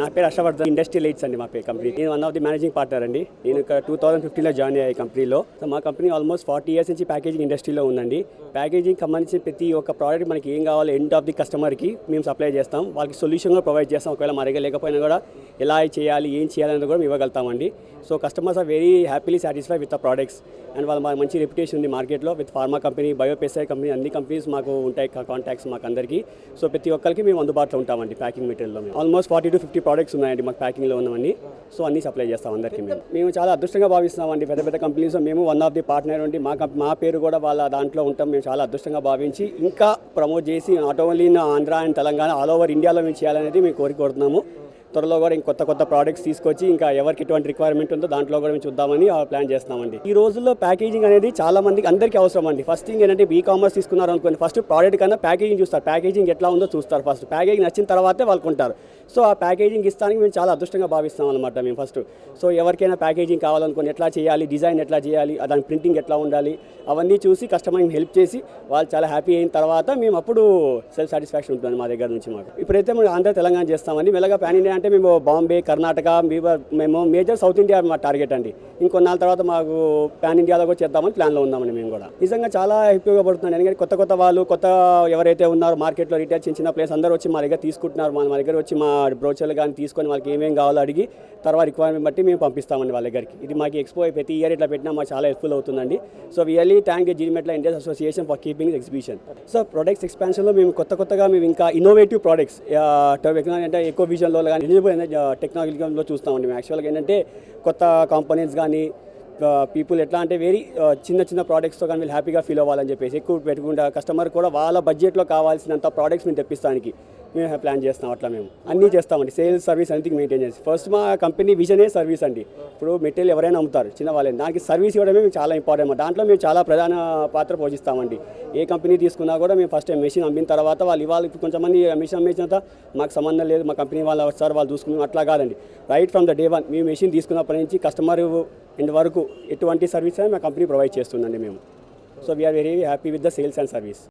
నా పేరు Harshavardhan industrial eights అండి మా పేరు కంపెనీ. నేను one of the managing partner అండి. నేను ఇక్కడ టూ థౌసండ్ ఫిఫ్టీన్లో జాయిన్ అయ్యాయి కంపెనీలో. సో మా కంపెనీ ఆల్మోస్ట్ ఫార్టీ ఇయర్స్ నుంచి ప్యాకేజింగ్ ఇండస్ట్రీలో ఉందండి. ప్యాకేజింగ్ సంబంధించిన ప్రతి ఒక్క ప్రోడక్ట్ మనకి ఏం కావాలో ఎండ్ ఆఫ్ ది కస్టమర్కి మేము సప్లై చేస్తాం. వాళ్ళకి సొల్యూషన్ కూడా ప్రొవైడ్ చేస్తాం. ఒకవేళ మా దగ్గర లేకపోయినా కూడా ఎలా చేయాలి ఏం చేయాలనేది కూడా ఇవ్వగలుగుతామండి. So customers are very happily satisfy with the products and వాళ్ళ మంచి రెప్యుటేషన్ ఉంది మార్కెట్లో with pharma company biopesticide company అన్ని కంపెనీస్ మాకు ఉంటాయి కాంటాక్ట్స్ మాకు అందరికీ. సో ప్రతి ఒక్కరికి మేము అందుబాటులో ఉంటామండి ప్యాకింగ్ మెటీరియల్లో మేము. Almost forty to fifty products ఉన్నాయండి మాకు ప్యాకింగ్లో ఉన్నవన్నీ. సో అన్ని సప్లై చేస్తాం అందరికీ మేము. మేము చాలా అదృష్టంగా భావిస్తామండి పెద్ద పెద్ద కంపెనీస్ మేము వన్ ఆఫ్ ది పార్ట్నర్ ఉండి మా మా పేరు కూడా వాళ్ళ దాంట్లో ఉంటాం. మేము చాలా అదృష్టంగా భావించి ఇంకా ప్రమోట్ చేసి not only in Andhra and Telangana all over ఇండియాలో మేము చేయాలనేది మేము కోరుకుంటున్నాము త్వరలో కూడా ఇంక కొత్త కొత్త ప్రోడక్ట్స్ తీసుకొచ్చి ఇంకా ఎవరికి ఎటువంటి రిక్వైర్మెంట్ ఉందో దాంట్లో కూడా మేము చూద్దామని ప్లాన్ చేస్తామండి ఈ రోజుల్లో ప్యాకేజింగ్ అనేది చాలా మందికి అందరికీ అవసరం అండి. ఫస్ట్ థింగ్ ఏంటంటే ఈ కామర్స్ తీసుకున్నారు అనుకోండి ఫస్ట్ ప్రోడక్ట్ కన్నా ప్యాకేజింగ్ చూస్తారు. ప్యాకేజింగ్ ఎట్లా ఉందో చూస్తారు ఫస్ట్ ప్యాకేజింగ్ నచ్చిన తర్వాతే వాళ్ళు కొంటారు. సో ఆ ప్యాకేజింగ్ ఇస్తానికి మేము చాలా అదృష్టంగా భావిస్తాం అనమాట మేము ఫస్ట్ సో ఎవరికైనా ప్యాకేజింగ్ కావాలనుకోని ఎట్లా చేయాలి డిజైన్ ఎట్లా చేయాలి దాని ప్రింటింగ్ ఎట్లా ఉండాలి అవన్నీ చూసి కస్టమర్కి హెల్ప్ చేసి వాళ్ళు చాలా హ్యాపీ అయిన తర్వాత మేము అప్పుడు సెల్ఫ్ సాటిస్ఫాక్షన్ ఉంటుంది మా దగ్గర నుంచి మాకు. ఇప్పుడైతే మేము ఆంధ్ర తెలంగాణ చేస్తామని మెల్లగా ప్యాన్ ఇండియా అంటే మేము బాంబే కర్ణాటక మేము- మేము మేజర్ సౌత్ ఇండియా మా టార్గెట్ అండి. ఇంకొన్నాళ్ళ తర్వాత మాకు ప్యాన్ ఇండియాలో కూడా చేద్దామని ప్లాన్లో ఉన్నామండి మేము కూడా. నిజంగా చాలా ఉపయోగపడుతున్నాను ఎందుకంటే కొత్త కొత్త వాళ్ళు కొత్త ఎవరైతే ఉన్నారో మార్కెట్లో రిటైల్ చిన్న చిన్న ప్లేస్ అందరూ వచ్చి మా దగ్గర తీసుకుంటున్నారు. మా దగ్గర వచ్చి మా బ్రోచర్లు కానీ తీసుకొని వాళ్ళకి ఏమేమి కావాలో అడిగి తర్వాత రిక్వైర్మెంట్ బట్టి మేము పంపిస్తామండి వాళ్ళ దగ్గరికి. ఇది మాకు ఎక్స్పో ప్రతి ఇయర్ ఇట్లా పెట్టినా మాకు చాలా హెల్ప్ఫుల్ అవుతుందండి. So we really thank you జీమెట్ల Indian association for keeping exhibition so products ఎక్స్పాన్షన్లో మేము కొత్త కొత్తగా మేము ఇంకా ఇన్నోవేటివ్ ప్రోడక్ట్స్ అంటే ఎక్కువ విజన్లో కానీ రిన్యూబుల్ టెక్నాలజీలో చూస్తామండి మేము. యాక్చువల్గా ఏంటంటే కొత్త కాంపోనెంట్స్ కానీ పీపుల్ ఎట్లా అంటే వెరీ చిన్న చిన్న ప్రోడక్ట్స్తో కానీ వీళ్ళు హ్యాపీగా ఫీల్ అవ్వాలని చెప్పేసి ఎక్కువ పెట్టుకుంటా కస్టమర్ కూడా వాళ్ళ బడ్జెట్లో కావాల్సినంత ప్రోడక్ట్స్ మేము తెప్పిస్తానికి. మేము ప్లాన్ చేస్తాం అట్లా మేము. అన్నీ చేస్తామండి. సేల్స్ సర్వీస్ అన్నిటికీ మెయింటైన్ చేసి ఫస్ట్ మా కంపెనీ విజనే సర్వీస్ అండి. ఇప్పుడు మెటీరియల్ ఎవరైనా అమ్ముతారు చిన్న వాళ్ళని దానికి సర్వీస్ ఇవ్వడమే మేము చాలా ఇంపార్టెంట్ దాంట్లో మేము చాలా ప్రధాన పాత్ర పోషిస్తామండి. ఏ కంపెనీ తీసుకున్నా కూడా మేము ఫస్ట్ మెషిన్ అమ్మిన తర్వాత వాళ్ళు ఇవాళ ఇప్పుడు కొంతమంది మెషిన్ అమ్మేసిన మాకు సంబంధం లేదు. మా కంపెనీ వాళ్ళు వస్తారు వాళ్ళు చూసుకుని అట్లా కాదండి. Right from the day one me machine తీసుకున్నప్పటి నుంచి కస్టమర్ ఎండ్ వరకు ఎటువంటి సర్వీస్ అయినా మా కంపెనీ ప్రొవైడ్ చేస్తుందండి మేము. So we are very happy with the sales and service